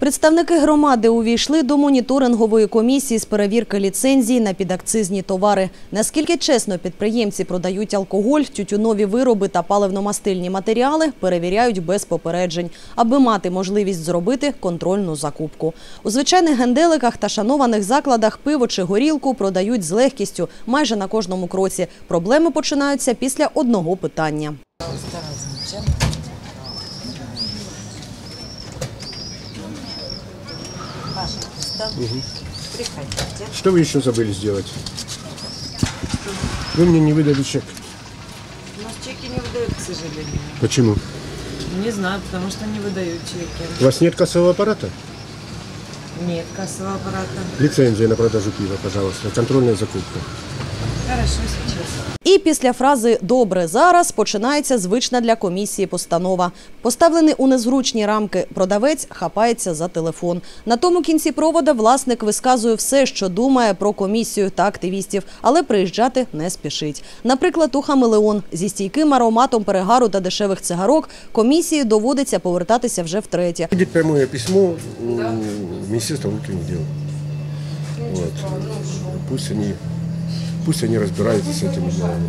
Представники громади увійшли до моніторингової комісії з перевірки ліцензій на підакцизні товари. Наскільки чесно підприємці продають алкоголь, тютюнові вироби та паливно-мастильні матеріали, перевіряють без попереджень, аби мати можливість зробити контрольну закупку. У звичайних генделиках та шанованих закладах пиво чи горілку продають з легкістю майже на кожному кроці. Проблеми починаються після одного питання. Что вы еще забыли сделать? Вы мне не выдали чек. У нас чеки не выдают, к сожалению. Почему? Не знаю, потому что не выдают чеки. У вас нет кассового аппарата? Нет кассового аппарата. Лицензия на продажу пива, пожалуйста. Контрольная закупка. Хорошо. І після фрази Добре зараз починається звична для комісії постанова. Поставлений у незручні рамки продавець хапається за телефон. На тому кінці провода власник висказує все, що думає про комісію та активістів, але приїжджати не спішить. Наприклад, у Хамелеон зі стійким ароматом перегару та дешевих цигарок комісії доводиться повертатися вже втретє. Будет прямое письмо в Министерство внутренних дел. Вот. Пусть они, пусть они разбираются с этими делами.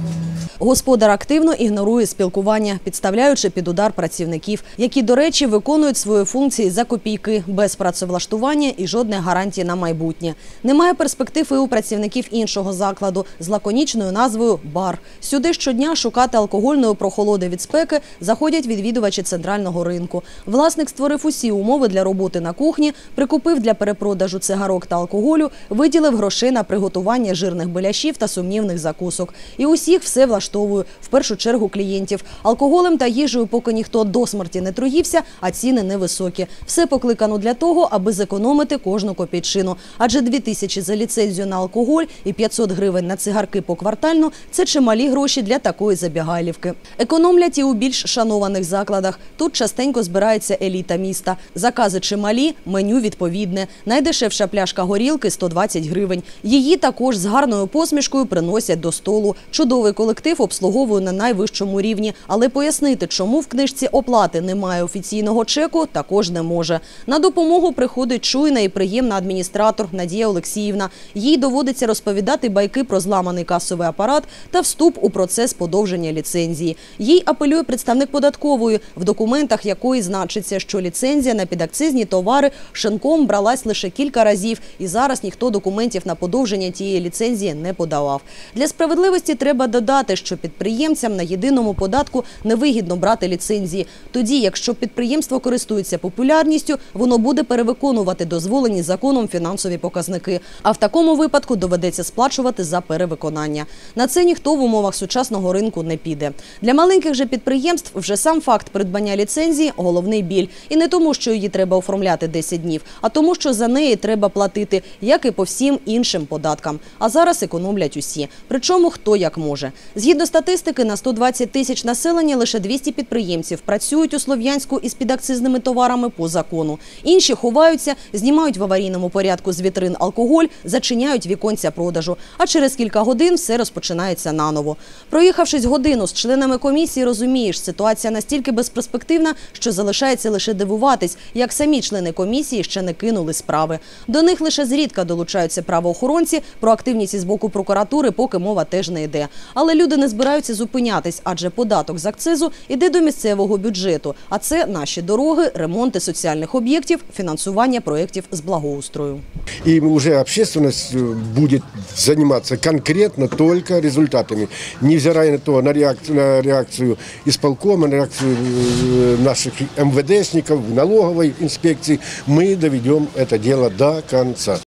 Господар активно ігнорує спілкування, підставляючи під удар працівників, які, до речі, виконують свої функції за копійки, без працевлаштування і жодних гарантій на майбутнє. Немає перспектив і у працівників іншого закладу з лаконічною назвою Бар. Сюди щодня шукати алкогольної прохолоди від спеки заходять відвідувачі центрального ринку. Власник створив усі умови для роботи на кухні, прикупив для перепродажу цигарок та алкоголю, виділив грошей на приготування жирних беляшів та сумнівних закусок. І усіх все влаштовує, в першу чергу клієнтів. Алкоголем та їжею поки ніхто до смерті не труївся, а ціни невисокі. Все покликано для того, аби зекономити кожну копійчину. Адже 2 тисячі за ліцензію на алкоголь і 500 гривень на цигарки поквартально – це чималі гроші для такої забігайлівки. Економлять і у більш шанованих закладах. Тут частенько збирається еліта міста. Закази чималі, меню відповідне. Найдешевша пляшка горілки – 120 гривень. Її також з гарною посмішкою приносять до столу. Чудовий колектив обслуговує на найвищому рівні. Але пояснити, чому в книжці оплати немає офіційного чеку, також не може. На допомогу приходить чуйна і приємна адміністратор Надія Олексіївна. Їй доводиться розповідати байки про зламаний касовий апарат та вступ у процес подовження ліцензії. Їй апелює представник податкової, в документах якої значиться, що ліцензія на підакцизні товари шинком бралась лише кілька разів, і зараз ніхто документів на подовження тієї ліцензії не подавав. Для справедливості треба додати, що підприємцям на єдиному податку невигідно брати ліцензії. Тоді, якщо підприємство користується популярністю, воно буде перевиконувати дозволені законом фінансові показники. А в такому випадку доведеться сплачувати за перевиконання. На це ніхто в умовах сучасного ринку не піде. Для маленьких же підприємств вже сам факт придбання ліцензії головний біль. І не тому, що її треба оформляти 10 днів, а тому, що за неї треба платити, як і по всім іншим податкам. А зараз економлять усі. Причому хто як може. Згідно статистики, на 120 тисяч населення лише 200 підприємців працюють у Слов'янську із підакцизними товарами по закону. Інші ховаються, знімають в аварійному порядку з вітрин алкоголь, зачиняють віконця продажу. А через кілька годин все розпочинається наново. Проїхавшись годину з членами комісії, розумієш, ситуація настільки безперспективна, що залишається лише дивуватись, як самі члени комісії ще не кинули справи. До них лише зрідка долучаються правоохоронці. Про активність із боку прокуратури поки мова теж не йде. Але люди не збираються зупинятись, адже податок з акцизу іде до місцевого бюджету. А це наші дороги, ремонти соціальних об'єктів, фінансування проєктів з благоустрою. И уже общественность э, будет заниматься конкретно только результатами, невзирая на то, на реакцию, на реакцию исполкома, на реакцию э, наших МВДшников, налоговой инспекции, мы доведем это дело до конца.